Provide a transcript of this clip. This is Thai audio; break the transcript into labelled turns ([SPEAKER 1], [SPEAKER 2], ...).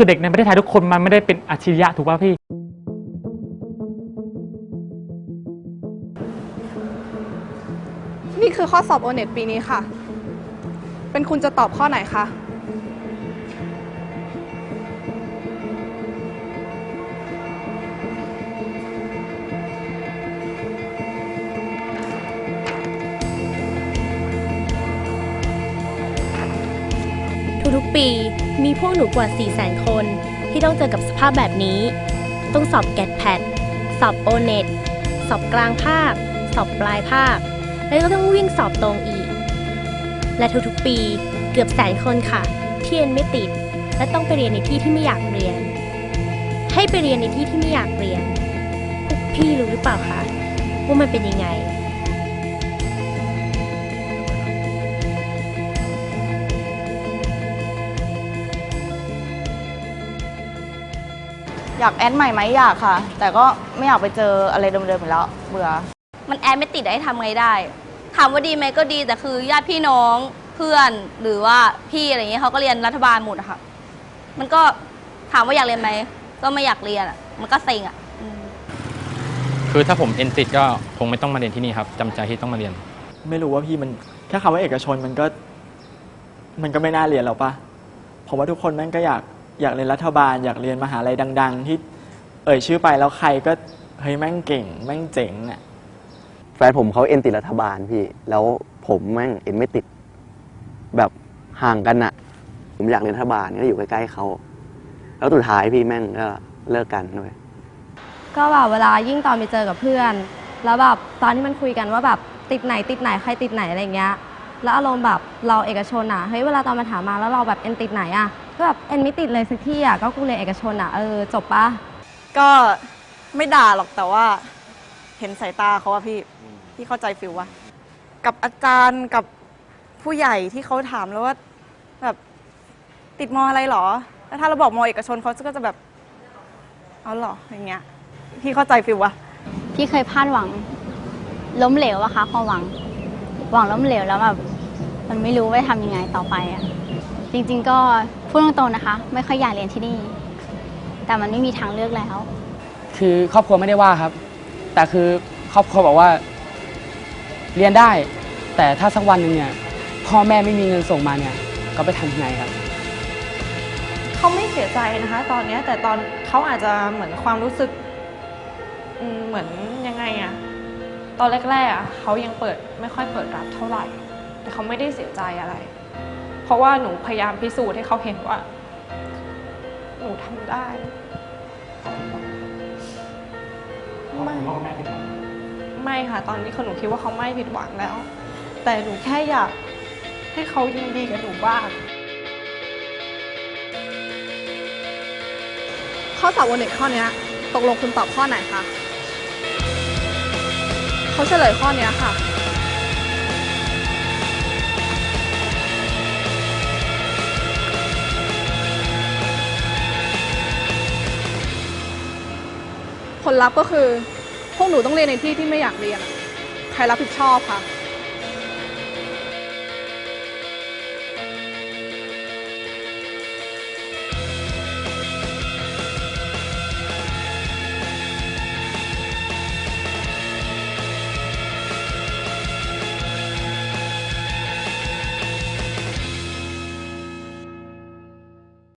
[SPEAKER 1] คือเด็กในประเทศไทยทุกคนมันไม่ได้เป็นอัจฉริยะถูกป่ะพี่
[SPEAKER 2] นี่คือข้อสอบโอเน็ตปีนี้ค่ะ เป็นคุณจะตอบข้อไหนคะ
[SPEAKER 3] ทุกๆปี มีพวกหนูกว่า 4 0 0 0 0 คน ที่ต้องเจอกับสภาพแบบนี้ ต้องสอบแกดแพดสอบโอเน็ตสอบกลางภาค สอบปลายภาค แล้วก็ต้องวิ่งสอบตรงอีก และทุกๆปีเกือบแสนคนค่ะ ที่เรียนไม่ติด และต้องไปเรียนในที่ที่ไม่อยากเรียน ให้ไปเรียนในที่ที่ไม่อยากเรียนพวกพี่รู้หรือเปล่าคะว่ามันเป็นยังไง
[SPEAKER 4] อยากแอดใหม่ไหมอยากค่ะ แต่ก็ไม่อยากไปเจออะไรเดิมๆอีกแล้ว เบื่อ
[SPEAKER 5] มันแอดไม่ติดได้ทำไงได้ ถามว่าดีไหมก็ดีแต่คือญาติพี่น้องเพื่อนหรือว่าพี่อะไรเงี้ยเขาก็เรียนรัฐบาลหมดอะค่ะ มันก็ถามว่าอยากเรียนไหมก็ไม่อยากเรียนอะมันก็เซ็งอะอืม
[SPEAKER 6] คือถ้าผมเอ็นติดก็คงไม่ต้องมาเรียนที่นี่ครับจำใจที่ต้องมาเรียน
[SPEAKER 7] ไม่รู้ว่าพี่มันแค่คำว่าเอกชนมันก็ มันก็ไม่น่าเรียนหรอกปะผมว่าทุกคนแม่งก็อยาก อยากเรียนรัฐบาล อยากเรียนมหาลัยดัง ๆ ที่เอ่ยชื่อไปแล้วใครก็เฮ้ยแม่งเก่ง แม่งเจ๋งอะ
[SPEAKER 8] แฟนผมเขาเอ็นติดรัฐบาลพี่ แล้วผมแม่งเอ็นไม่ติด แบบห่างกันอะผมอยากเรียนรัฐบาลก็อยู่ใกล้ๆเขา แล้วสุดท้ายพี่แม่งก็เลิกกันด้วย
[SPEAKER 9] ก็แบบเวลายิ่งตอนไปเจอกับเพื่อน แล้วแบบตอนที่มันคุยกันว่าแบบติดไหนติดไหนใครติดไหนอะไรเงี้ย แล้วอารมณ์แบบเราเอกชนอะเฮ้ยเวลาตอนมาถามมาแล้วเราแบบเอ็นติดไหนอะ ก็แบบเอ็นไม่ติดเลยสักที่อะก็กูเรียนเอกชนอะเออจบปะ
[SPEAKER 4] ก็ไม่ด่าหรอกแต่ว่า เห็นสายตาเขาอะพี่พี่เข้าใจฟิลวะกับอาจารย์กับผู้ใหญ่ที่เขาถามแล้วว่า แบบติดมออะไรหรอ แล้วถ้าเราบอกมอเอกชนเขาก็จะแบบเอาหรออย่างเงี้ย พี่เข้าใจฟิลวะ
[SPEAKER 10] พี่เคยพลาดหวัง ล้มเหลวอะคะความหวัง หวังล้มเหลวแล้วแบบมันไม่รู้ว่าจะทำยังไงต่อไปอะจริง ๆ ก็ พูดตรงๆนะคะ ไม่ค่อยอยากเรียนที่นี่ แต่มันไม่มีทางเลือกแล้ว
[SPEAKER 11] คือครอบครัวไม่ได้ว่าครับ แต่คือครอบครัวบอกว่า เรียนได้ แต่ถ้าสักวันหนึ่งเนี่ยพ่อแม่ไม่มีเงินส่งมาเนี่ย ก็ไปทำยังไงครับ
[SPEAKER 12] เขาไม่เสียใจนะคะ ตอนเนี้ยแต่ตอนเขาอาจจะเหมือนความรู้สึกอืมเหมือนยังไงอะตอนแรกๆอะเขายังเปิดไม่ค่อยเปิดรับเท่าไหร่ แต่เขาไม่ได้เสียใจอะไร เพราะว่าหนูพยายามพิสูจน์ให้เขาเห็นว่า หนูทำได้ไม่ไม่ค่ะ ตอนนี้คือหนูคิดว่าเขาไม่ผิดหวังแล้ว แต่หนูแค่อยากให้เขายินดีกับหนูบ้าง
[SPEAKER 2] ข้อสอบโอเน็ตข้อเนี้ยตกลงคุณตอบข้อไหนคะเขาเฉลยข้อเนี้ยค่ะ คนรับก็คือ พวกหนูต้องเรียนในที่ที่ไม่อยากเรียน ใครรับผิดชอบคะ